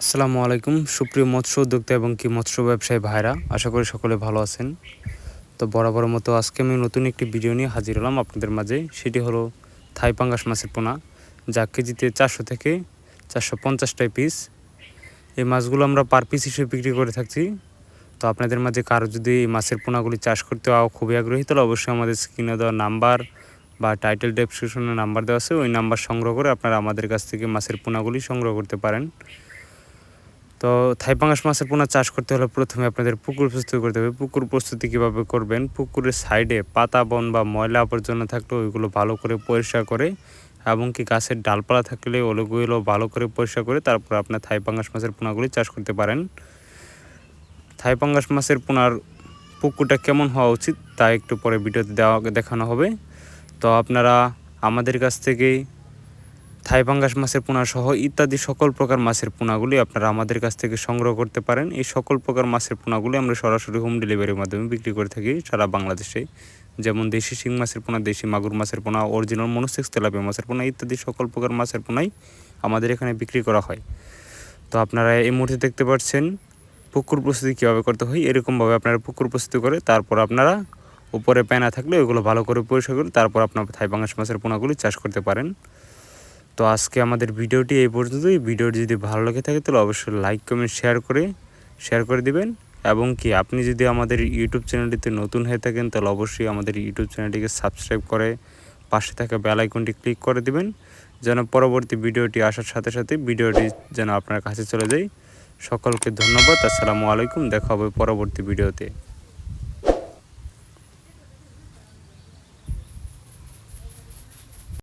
আসসালামু আলাইকুম, সুপ্রিয় মৎস্য উদ্যোক্তা এবং কি মৎস্য ব্যবসায়ী ভাইরা, আশা করি সকলে ভালো আছেন। তো বরাবর মতো আজকে আমি নতুন একটি ভিডিও নিয়ে হাজির হলাম আপনাদের মাঝে। সেটি হলো থাই পাঙ্গাস মাছের পোনা, যা কেজিতে চারশো থেকে চারশো পঞ্চাশটায় পিস এই মাছগুলো আমরা পার পিস হিসেবে বিক্রি করে থাকছি। তো আপনাদের মাঝে কারও যদি এই মাছের পোনাগুলি চাষ করতে খুবই আগ্রহী, তাহলে অবশ্যই আমাদের স্ক্রিনে দেওয়া নাম্বার বা টাইটেল ডেসক্রিপশনে নাম্বার দেওয়া আছে। ওই নাম্বার সংগ্রহ করে আপনারা আমাদের কাছ থেকে মাছের পোনাগুলি সংগ্রহ করতে পারেন। তো থাইপাঙ্গাস মাছের পোনা চাষ করতে হলে প্রথমে আপনাদের পুকুর প্রস্তুতি করতে হবে। পুকুর প্রস্তুতি কীভাবে করবেন? পুকুরের সাইডে পাতা, বন বা ময়লা আবর্জনা থাকলে ওইগুলো ভালো করে পরিষ্কার করে এবং কি গাছের ডালপালা থাকলে ওগুলো ভালো করে পরিষ্কার করে তারপর আপনার থাইপাঙ্গাস মাছের পোনাগুলি চাষ করতে পারেন। থাইপাঙ্গাস মাছের পোনার পুকুরটা কেমন হওয়া উচিত তা একটু পরে ভিডিওতে দেওয়া দেখানো হবে। তো আপনারা আমাদের কাছ থাইপাঙ্গাস মাছের পোনা সহ ইত্যাদি সকল প্রকার মাছের পোনাগুলি আপনারা আমাদের কাছ থেকে সংগ্রহ করতে পারেন। এই সকল প্রকার মাছের পোনাগুলি আমরা সরাসরি হোম ডেলিভারির মাধ্যমে বিক্রি করে থাকি সারা বাংলাদেশে। যেমন দেশি শিং মাছের পোনা, দেশি মাগুর মাছের পোনা অরিজিনাল মনোসেক্স তেলাপিয়া মাছের পোনা ইত্যাদি সকল প্রকার মাছের পোনাই আমাদের এখানে বিক্রি করা হয়। তো আপনারা এই মুহূর্তে দেখতে পাচ্ছেন পুকুর প্রস্তুতি কীভাবে করতে হয়, এরকমভাবে আপনারা পুকুর প্রস্তুতি করে তারপর আপনারা উপরে প্যানা থাকলে ওইগুলো ভালো করে পরিষ্কার করে তারপর আপনার থাইপাঙ্গাস মাছের পোনাগুলি চাষ করতে পারেন। তো আজকে আমাদের ভিডিওটি এই পর্যন্তই। ভিডিওটি যদি ভালো লাগে থাকে, তাহলে অবশ্যই লাইক কমেন্ট শেয়ার করে শেয়ার করে দিবেন। এবং কি, আপনি যদি আমাদের ইউটিউব চ্যানেলটিতে নতুন হয়ে থাকেন, তাহলে অবশ্যই আমাদের ইউটিউব চ্যানেলটিকে সাবস্ক্রাইব করে পাশে থাকা বেল আইকনটি ক্লিক করে দিবেন, যেন পরবর্তী ভিডিওটি আসার সাথে সাথে ভিডিওটি যেন আপনার কাছে চলে যায়। সকলকে ধন্যবাদ, আসসালামু আলাইকুম, দেখা হবে পরবর্তী ভিডিওতে।